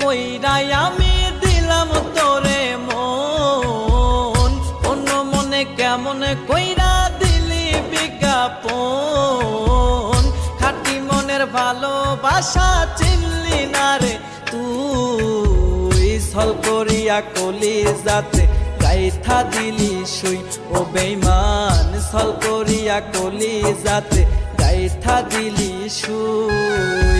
কইরাই আমি দিলাম তোরে মন। অন্য মনে কেমন কইরা দিলি বিজ্ঞাপন? খাটি মনের ভালোবাসা চিনলি না রে তুই। ছল করিয়া কলি যাতে গাইথা দিলি শুই ও বেইমান ছল করিয়া কলি যাতে গাইথা দিলি শুই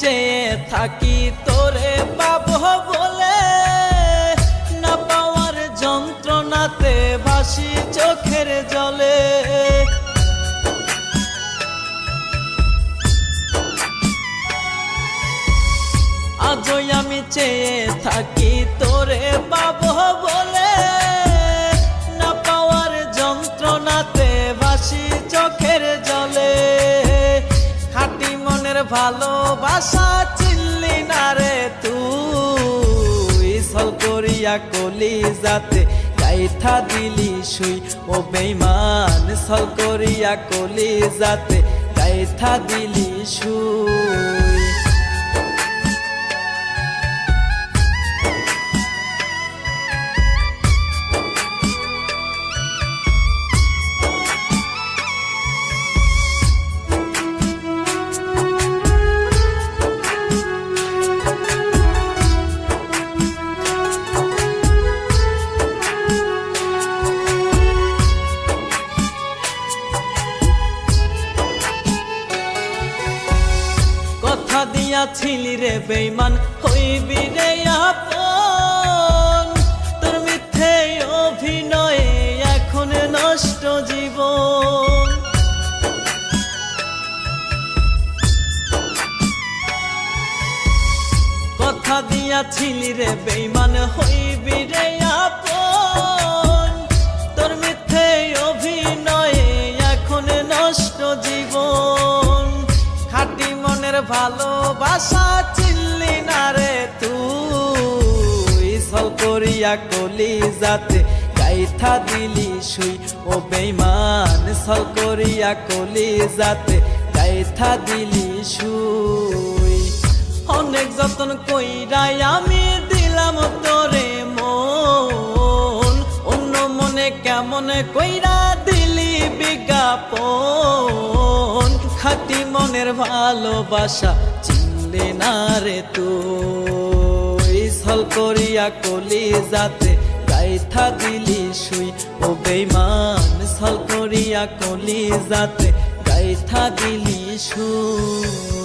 চেয়ে থাকি তোরে পাবো বলে। না পাওয়ার যন্ত্রণাতে ভাসি চোখের জলে। আজই আমি চেয়ে থাকি তোরে পাবো ভালোবাসা চিনলি না রে তুই। সল করিয়া কলি যাতে গাইথা দিলি শুই ও বেইমান সল করিয়া কলি যাতে গাইথা দিলি শুই দিয়াছিলি রে বেইমান হইবি রে আপন। তোর মিথ্যে অভিনয়ে এখন নষ্ট জীবন। কথা দিয়াছিলি রে বেইমান হইবি রে আপন। ভালোবাসা চিনলি না রে তুই। সল করিয়া কলি যাতে গাইথা দিলি শুই ও বেইমান সল করিয়া কলি যাতে গাইথা দিলি শুই। অনেক যতন কইরাই আমি দিলাম তোরে মন। অন্য মনে কেমন কইরা দিলি বিজ্ঞাপন। খাটি মনের ভালোবাসা না তো তুই। সল করিয়া কলি যাতে গাইথা দিলি শুই ও বেমান সল করিয়া কলি যাতে গাইথা দিলি শুই